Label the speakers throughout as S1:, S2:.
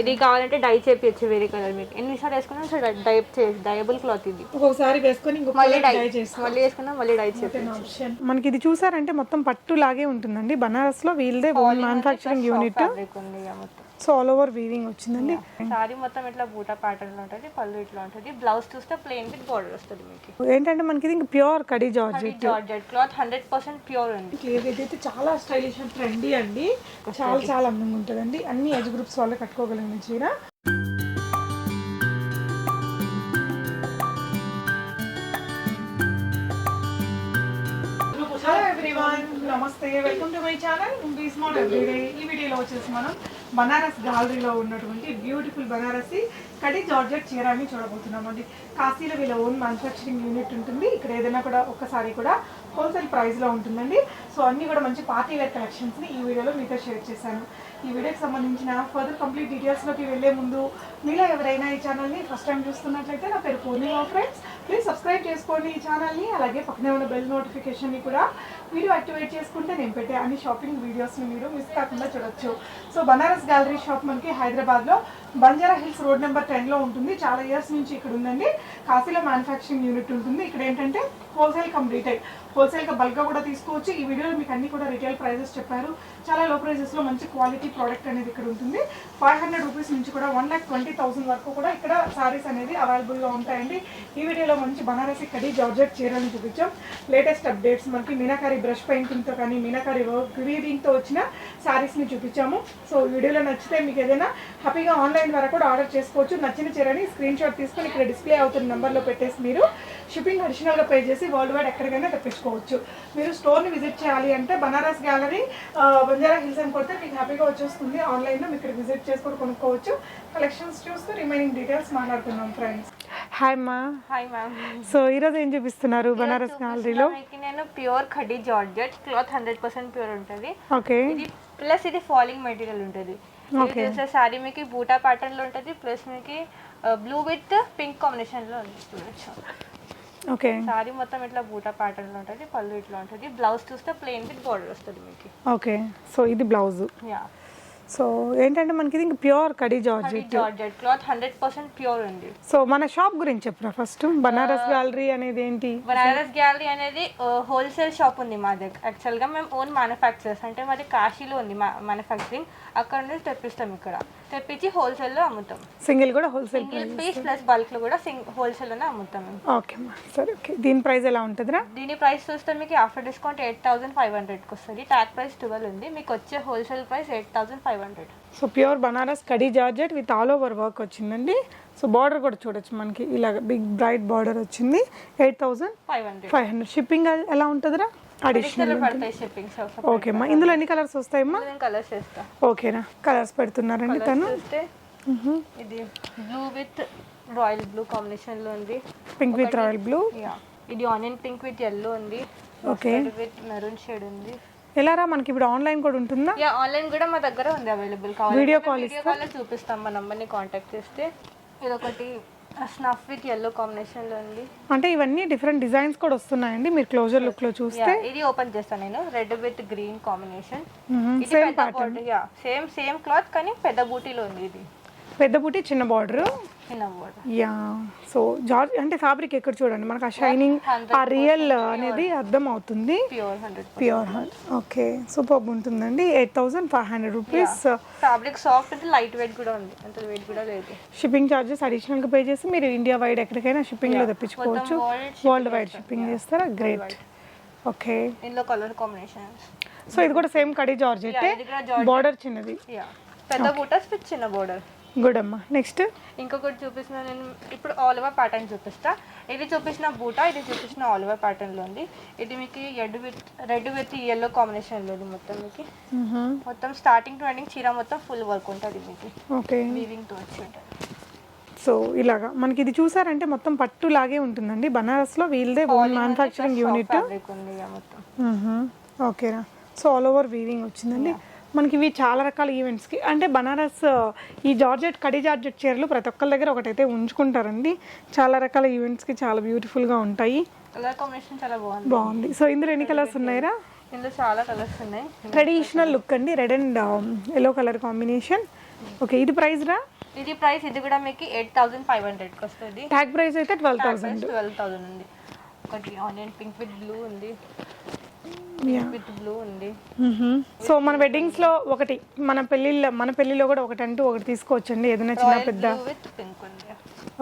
S1: ఇది కావాలంటే డై చేపించచ్చు వేరే కలర్ మీకు. ఎన్నిసార్లు వేసుకున్నా సో డై డయబుల్ క్లాత్ ఇది.
S2: ఒక్కొక్కసారి వేసుకొని
S1: మళ్ళీ డై మళ్ళీ వేసుకున్నా మళ్ళీ డై
S2: ఆప్షన్. మనకి ఇది చూసారంటే మొత్తం పట్టు లాగే ఉంటుందండి బనారస్లో వీల్దే own manufacturing unit so all over weaving వచ్చిందండి.
S1: సారీ మొత్తం ఇట్లా బూటా ప్యాటర్న్లో ఉంటుంది పళ్ళు ఇట్లా ఉంటుంది. బ్లౌజ్ చూస్తే ప్లెయిన్ విత్ బార్డర్ వస్తుంది మీకు.
S2: ఏంటంటే మనకి ఇది ప్యూర్ కడి georgette
S1: georgette cloth hundred percent pure ఉంది.
S2: క్లియర్ అయితే చాలా స్టైలిష్ అండ్ ట్రెండీ అండి. చాలా చాలా అందంగా ఉంటుందండి. అన్ని ఏజ్ గ్రూప్స్ వాళ్ళు కట్టుకోగలిగిన చీర. నమస్తే welcome to my channel be everyday ఈ వీడియోలో వచ్చేసి మనం బనారస్ గ్యాలరీలో ఉన్నటువంటి బ్యూటిఫుల్ బనారసి కడి జార్జెట్ చీరాన్ని చూడబోతున్నామండి. కాశీలో వీళ్ళ ఓన్ మ్యానుఫ్యాక్చరింగ్ యూనిట్ ఉంటుంది. ఇక్కడ ఏదైనా కూడా ఒక్కసారి కూడా హోల్సేల్ ప్రైస్లో ఉంటుందండి. సో అన్నీ కూడా మంచి పార్టీ వేర్ కలెక్షన్స్ని ఈ వీడియోలో మీతో షేర్ చేశాను. ఈ వీడియోకి సంబంధించిన ఫర్దర్ కంప్లీట్ డీటెయిల్స్లోకి వెళ్ళే ముందు మీలో ఎవరైనా ఈ ఛానల్ని ఫస్ట్ టైం చూస్తున్నట్లయితే నా పేరు పూర్ణిమా ఫ్రెండ్స్ ప్లీజ్ సబ్స్క్రైబ్ చేసుకోండి ఈ ఛానల్ని అలాగే పక్కనే ఉన్న బెల్ నోటిఫికేషన్ని కూడా మీరు యాక్టివేట్ చేసుకుంటే నేను పెట్టే అన్ని షాపింగ్ వీడియోస్ని మీరు మిస్ కాకుండా చూడొచ్చు. సో బనారస్ గ్యాలరీ షాప్ మనకి హైదరాబాద్లో బంజారా హిల్స్ రోడ్ నెంబర్ టెన్లో ఉంటుంది. చాలా ఇయర్స్ నుంచి ఇక్కడ ఉందండి. కాశీలో మ్యానుఫ్యాక్చరింగ్ యూనిట్ ఉంటుంది. ఇక్కడ ఏంటంటే హోల్సేల్ కమ్ రీటైల్ హోల్సేల్గా బల్క్గా కూడా తీసుకోవచ్చు. ఈ వీడియోలో మీకు అన్ని కూడా రిటైల్ ప్రైజెస్ చెప్పారు. చాలా లో ప్రైజెస్లో మంచి క్వాలిటీ ప్రోడక్ట్ అనేది ఇక్కడ ఉంటుంది. ఫైవ్ హండ్రెడ్ రూపీస్ నుంచి కూడా వన్ ల్యాక్ ట్వంటీ థౌసండ్ వరకు కూడా ఇక్కడ శారీస్ అనేది అవైలబుల్గా ఉంటాయండి. ఈ వీడియోలో మంచి బనారసి కడి జార్జెట్ చీరలను చూపించాం. లేటెస్ట్ అప్డేట్స్ మనకి మీనాకారి బ్రష్ పెయింటింగ్తో కానీ మీనాకారి వర్క్ వీవింగ్తో వచ్చిన సారీస్ని చూపించాము. సో వీడియోలో నచ్చితే మీకు ఏదైనా హ్యాపీగా ఆన్లైన్ ద్వారా కూడా ఆర్డర్ చేసుకోవచ్చు. నచ్చిన చీరని స్క్రీన్ షాట్ తీసుకొని ఇక్కడ డిస్ప్లే అవుతున్న నెంబర్లో పెట్టేసి మీరు షిప్పింగ్ అడిషనల్గా పే చేసి వరల్డ్ వైడ్ ఎక్కడికైనా తెప్పించుకోవచ్చు. మీరు స్టోర్ని విజిట్ చేయాలి అంటే బనారస్ గ్యాలరీ బంజారా హిల్స్ అని కొడితే మీకు హ్యాపీగా వచ్చేస్తుంది. ఆన్లైన్లో మీకు ఇక్కడ విజిట్ చేసుకొని కొనుక్కోవచ్చు. కలెక్షన్స్ చూస్తూ రిమైనింగ్ డీటెయిల్స్ మాట్లాడుతున్నాం ఫ్రెండ్స్ హాయ్ అమ్మా
S1: హాయ్ మ్యామ్
S2: సో ఈరోజు ఏం చూపిస్తున్నారు? బనారస్ గ్యాలరీలో
S1: నేను pure khadi georgette cloth hundred percent pure ఉంటుంది.
S2: ఓకే
S1: ఇది ప్లస్ ఇది ఫాలింగ్ మెటీరియల్ ఉంటుంది. చూసే సారీ మీకు బూటా ప్యాటర్న్లో ఉంటుంది ప్లస్ మీకు బ్లూ విత్ పింక్ కాంబినేషన్లో ఉంది. చూడొచ్చు.
S2: ఓకే
S1: సారీ మొత్తం ఇట్లా బూటా ప్యాటర్న్లో ఉంటుంది పళ్ళు ఇట్లా ఉంటుంది. బ్లౌజ్ చూస్తే ప్లెయిన్ విత్ బార్డర్ వస్తుంది మీకు.
S2: ఓకే సో ఇది బ్లౌజ్
S1: యా
S2: సో ఏంటంటే మనకి ఇది ప్యూర్ కడి georgette
S1: georgette cloth hundred percent pure ఉంది.
S2: సో మన షాప్ గురించి చెప్పరా ఫస్ట్? బనారస్ గ్యాలరీ అనేది ఏంటి?
S1: బనారస్ గ్యాలరీ అనేది హోల్సేల్ షాప్ ఉంది మా దగ్గర. యాక్చువల్గా మేము ఓన్ మ్యానుఫ్యాక్చరర్స్ అంటే మాది కాశీలో ఉంది మ్యానుఫ్యాక్చరింగ్ అక్కడ నుంచి తెప్పిస్తాం ఇక్కడ. తెప్పించి హోల్సేల్లో అమ్ముతాం.
S2: సింగిల్ కూడా హోల్సేల్
S1: సింగిల్ పీస్ ప్లస్ బల్క్లో కూడా సింగ్ హోల్సేల్లోనే అమ్ముతాం మేము.
S2: ఓకే సరే ఓకే. దీని ప్రైస్ ఎలా ఉంటుందిరా?
S1: దీని ప్రైస్ చూస్తే మీకు after discount eight thousand five హండ్రెడ్కి వస్తుంది. ట్యాక్ ప్రైస్ ట్వెల్వ్ ఉంది. మీకు వచ్చే wholesale price eight thousand five hundred.
S2: So pure Banaras kadhi georgette with all over work వచ్చిందండి. సో బార్డర్ కూడా చూడొచ్చు మనకి. ఇలాగ బిగ్ బ్రైట్ బార్డర్ వచ్చింది. Eight thousand
S1: five hundred.
S2: Five hundred. Shipping ఎలా ఉంటుందిరా? అడిషనల్
S1: షిప్పింగ్
S2: ఓకే అమ్మా. ఇందులో ఎన్ని కలర్స్ వస్తాయమ్మా?
S1: కలర్స్
S2: ఓకేనా కలర్స్ పెడుతున్నారండి తను.
S1: చూస్తే ఇది బ్లూ విత్ రాయల్ బ్లూ కాంబినేషన్లో ఉంది.
S2: Pink with royal blue
S1: yeah ఇది ఆనియన్ పింక్ విత్ ఎల్లో ఉంది.
S2: Okay.
S1: విత్ మెరూన్ షేడ్ ఉంది.
S2: ఎలారా మనకి ఇప్పుడు ఆన్లైన్ కూడా ఉంటుందా?
S1: యా ఆన్లైన్ కూడా మా దగ్గర ఉంది అవైలబుల్ కావాలి వీడియో కాల్ చూపిస్తాం మా నంబర్ని కాంటాక్ట్ చేస్తే ఇది ఒకటి స్నఫ్ విత్ ఎల్లో కాంబినేషన్లో ఉంది.
S2: అంటే ఇవన్నీ డిఫరెంట్ డిజైన్స్ కూడా వస్తున్నాయండి. మీరు క్లోజర్ లుక్లో చూస్తే.
S1: ఇది ఓపెన్ చేస్తాను నేను. Red with green combination yeah same same cloth కానీ పెద్ద బూటీలో ఉంది ఇది.
S2: పెద్ద బుట్టి చిన్న బార్డర్ యా సో జార్జ్ అంటే ఫ్యాబ్రిక్ ఎక్కడ చూడండి? మనకు ఆ షైనింగ్ ఆ రియల్ అనేది అర్థం అవుతుంది.
S1: ప్యూర్
S2: ఓకే సూపర్ ఉంటుందండి. Eight thousand five hundred rupees
S1: fabric soft అంటే లైట్ వెయిట్ కూడా ఉంది. అంత వెయిట్ కూడా లేదు.
S2: షిప్పింగ్ ఛార్జెస్ అడిషనల్గా పే చేసి మీరు ఇండియా వైడ్ ఎక్కడికైనా షిప్పింగ్లో తెప్పించుకోవచ్చు.
S1: World
S2: వరల్డ్ వైడ్ షిప్పింగ్ చేస్తారా. గ్రేట్ ఓకే
S1: ఇందులో కలర్ కాంబినేషన్స్
S2: సో ఇది కూడా సేమ్ కడి జార్జ్ అయితే బార్డర్ చిన్నది.
S1: పెద్ద బూటస్ విత్ చిన్న బోర్డర్
S2: గుడ్ అమ్మా నెక్స్ట్
S1: ఇంకొకటి చూపిస్తున్నా నేను. ఇప్పుడు ఆల్ ఓవర్ ప్యాటర్న్ చూపిస్తా. ఇది చూపించిన బూటా ఇది చూపించిన ఆల్ ఓవర్ ప్యాటర్న్లో ఉంది. ఇది మీకు red with red with yellow కాంబినేషన్లో ఉంది మొత్తం మీకు. మొత్తం స్టార్టింగ్ టు ఎండింగ్ చీర మొత్తం ఫుల్ వర్క్ ఉంటుంది మీకు.
S2: ఓకే.
S1: వీవింగ్తో వచ్చి ఉంటుంది.
S2: సో ఇలాగా. మనకి ఇది చూసారంటే మొత్తం పట్టు లాగే ఉంటుందండి. బనారస్లో వీల్దే ఓన్ మ్యానుఫ్యాక్చరింగ్ యూనిట్ ఓకేనా సో ఆల్ ఓవర్ వీవింగ్ వచ్చిందండి. మనకి ఇవి చాలా రకాల ఈవెంట్స్కి అంటే బనారస్ ఈ జార్జెట్ కడి జార్జెట్ చీరలు ప్రతి ఒక్కరి దగ్గర ఒకటైతే ఉంచుకుంటారండి. చాలా రకాల ఈవెంట్స్కి చాలా బ్యూటిఫుల్గా ఉంటాయి.
S1: కలర్ కాంబినేషన్ చాలా బాగుంది.
S2: బాగుంది. సో ఇందులో ఎన్ని కలర్స్ ఉన్నాయిరా?
S1: ఇందులో చాలా కలర్స్ ఉన్నాయి.
S2: ట్రెడిషనల్ లుక్ అండి. Red and yellow colour combination okay ఇది ప్రైస్ రా?
S1: ఇది ప్రైస్ ఇది కూడా మీకు ఎయిట్ థౌసండ్ ఫైవ్ హండ్రెడ్కి వస్తుంది.
S2: ట్యాగ్ ప్రైస్ అయితే ట్వెల్వ్ థౌసండ్
S1: ట్వెల్వ్ థౌసండ్ ఉంది. ఒకటి ఆనియన్ పింక్ విత్ బ్లూ ఉంది. విత్ బ్లూ ఉంది.
S2: సో మన వెడ్డింగ్స్లో ఒకటి మన పెళ్ళిళ్ళ మన పెళ్ళిలో కూడా ఒకటి అంటూ ఒకటి తీసుకోవచ్చండి ఏదైనా చిన్న పెద్ద.
S1: బ్లూ విత్ పింక్ ఉంది.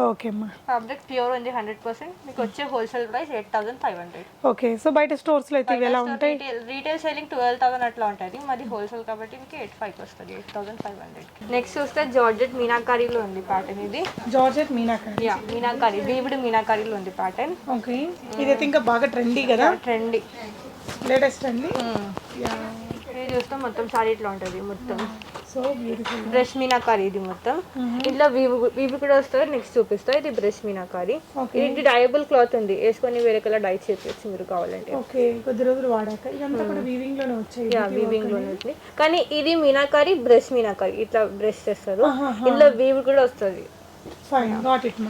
S2: ఓకే అమ్మా.
S1: ఫ్యాబ్రిక్ ప్యూర్ ఉంది హండ్రెడ్ పర్సెంట్ మీకు వచ్చే wholesale price eight thousand five hundred
S2: okay so బయట స్టోర్స్లో అయితే ఇవి ఎలా ఉంటాయి?
S1: రీటైల్ ట్వెల్వ్ థౌసండ్ అట్లా ఉంటుంది మాది హోల్సేల్ కాబట్టి మీకు ఎయిట్ ఫైవ్ వస్తుంది eight thousand five hundred next చూస్తే జార్జెట్ మీనాకారీలో ఉంది ప్యాటర్న్ ఇది.
S2: జార్జెట్ మీనాకరి
S1: యా మీనాకారీ వీవుడు మీనాకారీలో ఉంది ప్యాటర్న్
S2: ఓకే ఇదైతే ఇంకా బాగా ట్రెండీ కదా?
S1: ట్రెండీ
S2: లేటెస్ట్ అండి?
S1: ఇది చూస్తే మొత్తం సారీ ఇట్లా ఉంటుంది మొత్తం.
S2: సో బ్యూటిఫుల్
S1: బ్రష్ మీనాకారీ ఇది మొత్తం. ఇంట్లో వీవు వీవి కూడా వస్తుంది నెక్స్ట్ చూపిస్తా. ఇది బ్రష్ మీనాకారీ. ఇది డయబుల్ క్లాత్ ఉంది. వేసుకొని వేరే కలర్ డై చేయొచ్చు మీరు కావాలంటే.
S2: ఓకే కొద్ది రోజులు వాడాక. ఇదంతా కూడా వీవింగ్లోనే వచ్చాయి
S1: యా వీవింగ్లో ఉంది కానీ ఇది మీనాకారి బ్రష్ మీనాకారి ఇట్లా బ్రష్ చేస్తారు. ఇందులో వీవ్ కూడా వస్తుంది.
S2: Fine got it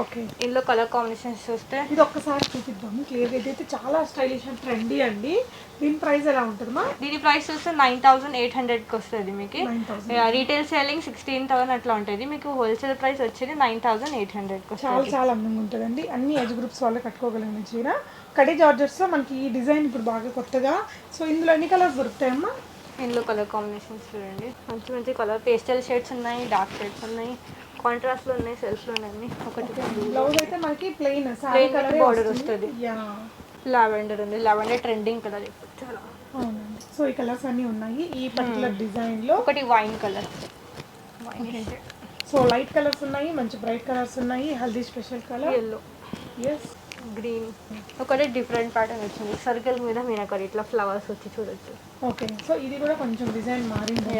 S2: okay.
S1: ఇందులో కలర్ కాంబినేషన్స్ చూస్తే.
S2: ఇది ఒక్కసారి చూపిద్దాము క్లియర్ ఇదైతే చాలా స్టైలిష్ అండ్ ట్రెండీ అండి దీని ప్రైస్ ఎలా ఉంటుందమ్మా
S1: దీని ప్రైస్ చూస్తే నైన్ థౌసండ్ ఎయిట్ హండ్రెడ్కి వస్తుంది మీకు. రీటైల్ సేలింగ్ సిక్స్టీన్ థౌసండ్ అట్లా ఉంటుంది. మీకు హోల్సేల్ ప్రైస్ వచ్చేది నైన్ థౌసండ్ ఎయిట్ హండ్రెడ్కి
S2: చాలా చాలా అందంగా ఉంటుందండి. అన్ని ఏజ్ గ్రూప్స్ వాళ్ళు కట్టుకోగలిగిన చీర. కడి జార్జెట్స్లో మనకి ఈ డిజైన్ ఇప్పుడు బాగా కొత్తగా. సో ఇందులో ఎన్ని కలర్స్ దొరుకుతాయమ్మా
S1: ఇందులో కలర్ కాంబినేషన్స్ చూడండి. మంచి మంచి కలర్ పేస్టల్ షేడ్స్ ఉన్నాయి డార్క్ షేడ్స్ ఉన్నాయి. కాంట్రాస్ట్లో ఉన్నాయి సెల్ఫ్లో ఉన్నాయి ఒకటి
S2: బ్లౌజ్ అయితే మనకి plain sari
S1: Plain
S2: colour
S1: border వస్తుంది.
S2: యా
S1: లావెండర్ ఉంది. లావెండర్ ట్రెండింగ్ కలర్ ఇప్పుడు చాలా.
S2: అవునండి. సో ఈ కలర్స్ అన్ని ఉన్నాయి. ఈ పర్టికులర్ డిజైన్లో
S1: ఒకటి wine colour wine
S2: so light colours ఉన్నాయి మంచి బ్రైట్ కలర్స్ ఉన్నాయి హల్దీ స్పెషల్ కలర్
S1: ఎల్లో
S2: ఎస్
S1: గ్రీన్ ఒకటి డిఫరెంట్ ప్యాటర్న్ వచ్చింది. సర్కిల్ మీద మీనకరి ఇట్లా ఫ్లవర్స్ వచ్చి చూడొచ్చు.
S2: ఓకే సో ఇది కూడా కొంచెం డిజైన్ మారింది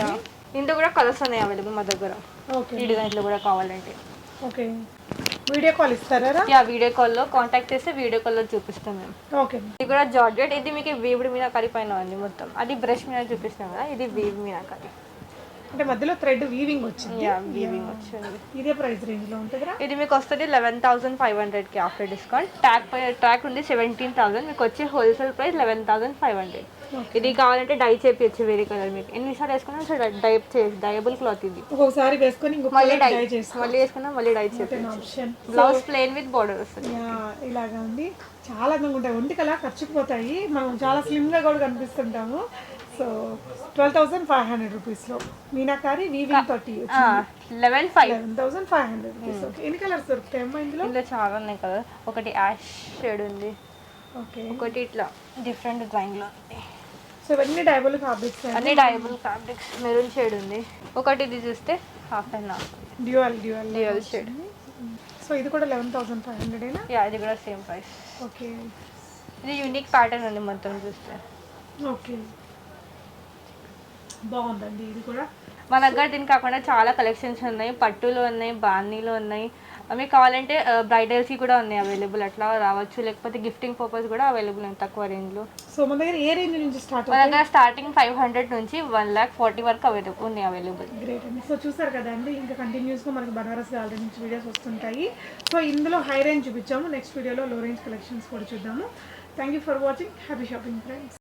S1: ఇందులో కూడా కలర్స్ ఉన్నాయి అవైలబుల్ మా దగ్గర.
S2: ఓకే.
S1: ఈ డిజైన్లో కూడా కావాలంటే.
S2: ఓకే. వీడియో కాల్ ఇస్తారా
S1: యా వీడియో కాల్లో కాంటాక్ట్ చేస్తే వీడియో కాల్లో చూపిస్తాం మేము.
S2: ఓకే.
S1: ఇది కూడా జార్జెట్ ఇది మీకు వీవుడు మీద కరి పైన ఉంది మొత్తం. అది బ్రష్ మీద చూపిస్తాం కదా ఇది వీవ్ మీద కరి
S2: అంటే మధ్యలో థ్రెడ్ వీవింగ్ వచ్చింది.
S1: యా వీవింగ్ వచ్చింది.
S2: ఇదే ప్రైస్ రేంజ్లో ఉంటుందిరా
S1: ఇది మీకు వస్తుంది లెవెన్ థౌసండ్ ఫైవ్ హండ్రెడ్కి ఆఫ్టర్ డిస్కౌంట్. ట్యాక్ పై ట్యాక్ ఉంది సెవెంటీన్ థౌసండ్ మీకు వచ్చే wholesale price eleven thousand five hundred. ఇది కావాలంటే డై చేపించచ్చు వేరే కలర్ మీకు. ఎన్నిసార్లు వేసుకున్నా సరే డై డయబుల్ క్లాత్ ఇది.
S2: ఒక్కొక్కసారి వేసుకొని
S1: మళ్ళీ డై. మళ్ళీ వేసుకున్నా మళ్ళీ dye చేపించచ్చు
S2: option
S1: blouse plain with border వస్తుంది.
S2: యా ఇలాగా ఉంది. చాలా అందంగా ఉంటాయి. ఒంటికి అలా ఖర్చుకుపోతాయి మనం చాలా స్లిమ్గా కూడా కనిపిస్తుంటాము. So twelve thousand five hundred రూపీస్లో మీనాకారి వీవింగ్ తోటి
S1: eleven five
S2: eleven thousand five hundred rupees okay ఎన్ని కలర్స్ దొరుకుతాయి అమ్మా ఇందులో?
S1: ఇందులో చాలా ఉన్నాయి కదా. ఒకటి యాష్ షేడ్ ఉంది.
S2: ఓకే
S1: ఒకటి ఇట్లా డిఫరెంట్ డిజైన్లో ఉంది.
S2: సో ఇవన్నీ డైబుల్ ఫ్యాబ్రిక్స్
S1: అన్ని డయబుల్ ఫ్యాబ్రిక్స్ మెరూన్ షేడ్ ఉంది. ఒకటి ఇది చూస్తే half and half
S2: dual dual
S1: dual shade
S2: so ఇది కూడా లెవెన్ థౌసండ్ ఫైవ్ హండ్రెడ్ అయినా
S1: యా ఇది కూడా సేమ్ ప్రైస్
S2: ఓకే
S1: ఇది యూనిక్ ప్యాటర్న్ ఉంది మొత్తం చూస్తే.
S2: ఓకే బాగుందండి ఇది కూడా.
S1: మా దగ్గర దీని కాకుండా చాలా కలెక్షన్స్ ఉన్నాయి. పట్టులో ఉన్నాయి బాన్నీలో ఉన్నాయి. మీకు కావాలంటే బ్రైడల్స్కి కూడా ఉన్నాయి అవైలబుల్ అట్లా రావచ్చు. లేకపోతే గిఫ్టింగ్ పర్పస్ కూడా అవైలబుల్ ఉంది తక్కువ రేంజ్లో
S2: సో మన దగ్గర ఏ రేంజ్ నుంచి స్టార్ట్
S1: మా దగ్గర స్టార్టింగ్ ఫైవ్ హండ్రెడ్ నుంచి వన్ ల్యాక్ ఫార్టీ వరకు అవైలబుల్ ఉన్నాయి అవైలబుల్
S2: గ్రేట్ అండి. సో చూసారు కదండి ఇంకా కంటిన్యూస్గా మనకి బనారస్ గ్యాలరీ నుంచి వీడియోస్ వస్తుంటాయి. సో ఇందులో హై రేంజ్ చూపించాము. నెక్స్ట్ వీడియోలో లో రేంజ్ కలెక్షన్స్ కూడా చూద్దాము. Thank you for watching happy shopping friends